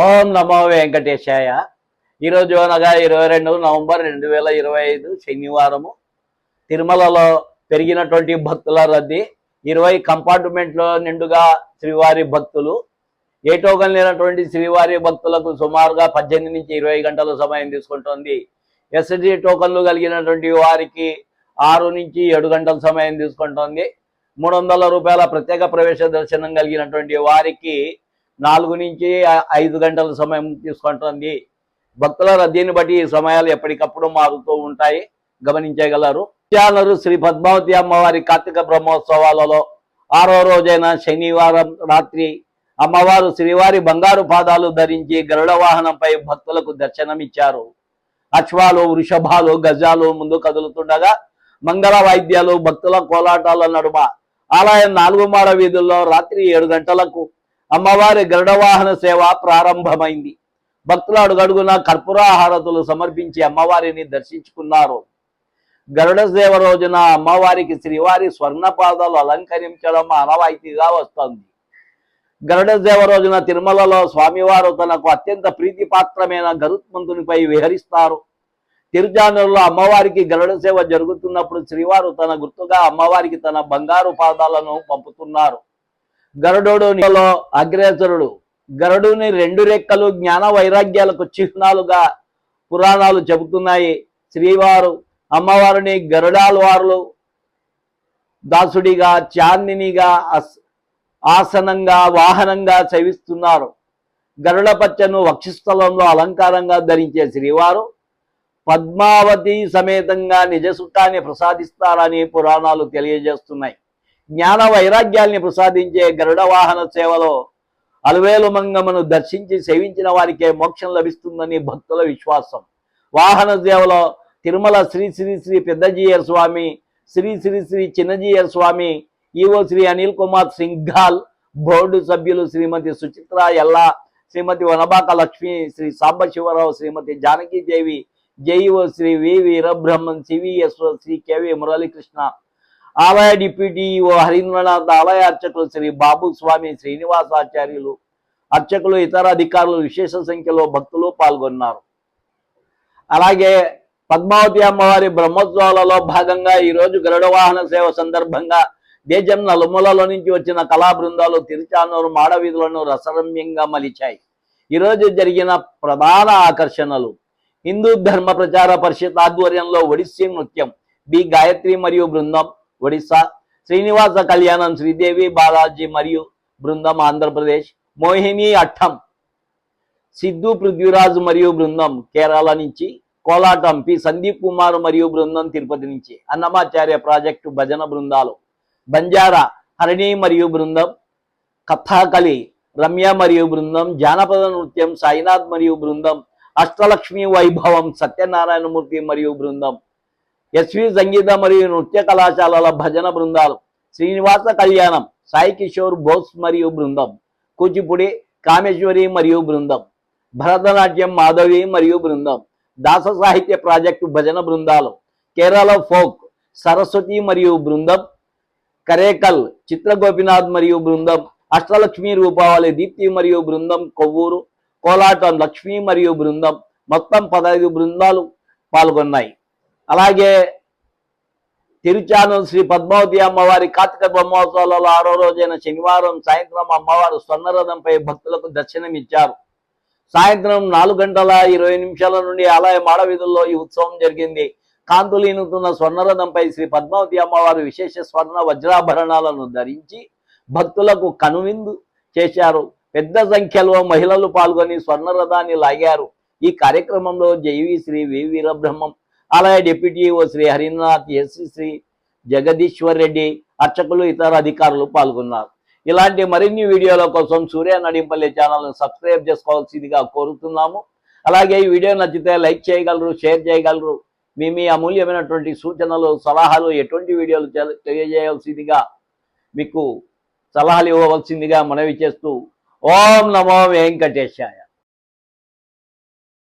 ఓం నమో వెంకటేశాయ. ఈరోజు అనగా ఇరవై రెండు నవంబర్ రెండు వేల ఇరవై ఐదు శనివారము. తిరుమలలో పెరిగినటువంటి భక్తుల రద్దీ ఇరవై కంపార్ట్మెంట్లో నిండుగా శ్రీవారి భక్తులు ఏ లేనటువంటి శ్రీవారి భక్తులకు సుమారుగా పద్దెనిమిది నుంచి ఇరవై గంటల సమయం తీసుకుంటుంది. ఎస్ఎస్డి టోకన్లు కలిగినటువంటి వారికి ఆరు నుంచి ఏడు గంటల సమయం తీసుకుంటుంది. మూడు వందల రూపాయల ప్రత్యేక ప్రవేశ దర్శనం కలిగినటువంటి వారికి నాలుగు నుంచి ఐదు గంటల సమయం తీసుకుంటుంది. భక్తుల రద్దీని బట్టి ఈ సమయాలు ఎప్పటికప్పుడు మారుతూ ఉంటాయి. గమనించగలరు. చాలరు శ్రీ పద్మావతి అమ్మవారి కార్తీక బ్రహ్మోత్సవాలలో ఆరో రోజైన శనివారం రాత్రి అమ్మవారు శ్రీవారి బంగారు పాదాలు ధరించి గరుడ వాహనంపై భక్తులకు దర్శనమిచ్చారు. అశ్వాలు వృషభాలు గజాలు ముందు కదులుతుండగా మంగళ వాయిద్యాలు భక్తుల కోలాటాల నడుమ ఆలయం నాలుగు మాడ వీధుల్లో రాత్రి ఏడు గంటలకు అమ్మవారి గరుడవాహన సేవ ప్రారంభమైంది. భక్తులు అడుగడుగున కర్పూర హారతులు సమర్పించి అమ్మవారిని దర్శించుకున్నారు. గరుడ సేవ రోజున అమ్మవారికి శ్రీవారి స్వర్ణపాదాలు అలంకరించడం ఆనవాయితీగా వస్తుంది. గరుడ సేవ రోజున తిరుమలలో స్వామివారు తనకు అత్యంత ప్రీతిపాత్రమైన గరుత్మంతునిపై విహరిస్తారు. తిరుచానూరులో అమ్మవారికి గరుడ సేవ జరుగుతున్నప్పుడు శ్రీవారు తన గుర్తుగా అమ్మవారికి తన బంగారు పాదాలను పంపుతున్నారు. గరుడు నీలో అగ్రేసరుడు. గరుడుని రెండు రెక్కలు జ్ఞాన వైరాగ్యాలకు చిహ్నాలుగా పురాణాలు చెబుతున్నాయి. శ్రీవారు అమ్మవారిని గరుడాల్వారులు దాసుడిగా చాందినిగా ఆసనంగా వాహనంగా సేవిస్తున్నారు. గరుడ పచ్చను వక్షస్థలంలో అలంకారంగా ధరించే శ్రీవారు పద్మావతి సమేతంగా నిజసుఖాన్ని ప్రసాదిస్తారని పురాణాలు తెలియజేస్తున్నాయి. జ్ఞాన వైరాగ్యాల్ని ప్రసాదించే గరుడ వాహన సేవలో అలవేలు మంగమ్మను దర్శించి సేవించిన వారికే మోక్షం లభిస్తుందని భక్తుల విశ్వాసం. వాహన సేవలో తిరుమల శ్రీ శ్రీ శ్రీ పెద్దజీయర్ స్వామి శ్రీ శ్రీ శ్రీ చిన్నజీయర్ స్వామి ఈవో శ్రీ అనిల్ కుమార్ సింఘాల్ బోర్డు సభ్యులు Shrimati Suchitra Ella Shrimati Vanabaka Lakshmi Shri Sambasivarao Shrimati Janakidevi JEO Shri V Veerabrahman CVS Shri KV Muralikrishna ఆలయ డిప్యూటీ ఓ హరీంద్రనాథ్ ఆలయ అర్చకులు శ్రీ బాబు స్వామి శ్రీనివాసాచార్యులు అర్చకులు ఇతర అధికారులు విశేష సంఖ్యలో భక్తులు పాల్గొన్నారు. అలాగే పద్మావతి అమ్మవారి బ్రహ్మోత్సవాలలో భాగంగా ఈ రోజు గరుడ వాహన సేవ సందర్భంగా దేశం నలుమూలలో నుంచి వచ్చిన కళా బృందాలు తిరుచానూరు మాడవీధులను రసరమ్యంగా మలిచాయి. ఈ రోజు జరిగిన ప్రధాన ఆకర్షణలు. హిందూ ధర్మ ప్రచార పరిషత్ ఆధ్వర్యంలో ఒడిస్సీ నృత్యం బి గాయత్రి మరియు బృందం ఒడిస్సా శ్రీనివాస కళ్యాణం శ్రీదేవి బాలాజీ మరియు బృందం ఆంధ్రప్రదేశ్ మోహిని అట్టం సిద్ధు పృథ్వీరాజ్ మరియు బృందం కేరళ నుంచి కోలాటం పి సందీప్ కుమార్ మరియు బృందం తిరుపతి నుంచి అన్నమాచార్య ప్రాజెక్టు భజన బృందాలు బంజారా హరిణి మరియు బృందం కథాకళి రమ్య మరియు బృందం జానపద నృత్యం సాయినాథ్ మరియు బృందం అష్టలక్ష్మి వైభవం సత్యనారాయణమూర్తి మరియు బృందం ఎస్వి సంగీత మరియు నృత్య కళాశాలల భజన బృందాలు శ్రీనివాస కళ్యాణం సాయి కిషోర్ బోస్ మరియు బృందం కూచిపూడి కామేశ్వరి మరియు బృందం భరతనాట్యం మాధవి మరియు బృందం దాస సాహిత్య ప్రాజెక్టు భజన బృందాలు కేరళ ఫోక్ సరస్వతి మరియు బృందం కరేకల్ చిత్ర గోపినాథ్ మరియు బృందం అష్టలక్ష్మి రూపావళి దీప్తి మరియు బృందం కొవ్వూరు కోలాటం లక్ష్మి మరియు బృందం మొత్తం పదహైదు బృందాలు పాల్గొన్నాయి. అలాగే తిరుచానూరు శ్రీ పద్మావతి అమ్మవారి కార్తీక బ్రహ్మోత్సవాలలో ఆరో రోజైన శనివారం సాయంత్రం అమ్మవారు స్వర్ణరథంపై భక్తులకు దర్శనమిచ్చారు. సాయంత్రం నాలుగు గంటల ఇరవై నిమిషాల నుండి ఆలయ మాడవీధుల్లో ఈ ఉత్సవం జరిగింది. కాంతులీనుతున్న స్వర్ణరథంపై శ్రీ పద్మావతి అమ్మవారు విశేష స్వర్ణ వజ్రాభరణాలను ధరించి భక్తులకు కనువిందు చేశారు. పెద్ద సంఖ్యలో మహిళలు పాల్గొని స్వర్ణరథాన్ని లాగారు. ఈ కార్యక్రమంలో జైవి శ్రీ వి వీరబ్రహ్మం ఆలయ deputy EO Shri Harinath SE Shri Jagadishwar Reddy అర్చకులు ఇతర అధికారులు పాల్గొన్నారు. ఇలాంటి మరిన్ని వీడియోల కోసం సూర్య నడింపల్లి ఛానల్ను సబ్స్క్రైబ్ చేసుకోవాల్సిందిగా కోరుతున్నాము. అలాగే ఈ వీడియో నచ్చితే లైక్ చేయగలరు షేర్ చేయగలరు. మీ మీ అమూల్యమైనటువంటి సూచనలు సలహాలు ఎటువంటి వీడియోలు తెలియజేయవలసిందిగా మీకు సలహాలు ఇవ్వవలసిందిగా మనవి చేస్తూ ఓం నమో వెంకటేశాయ.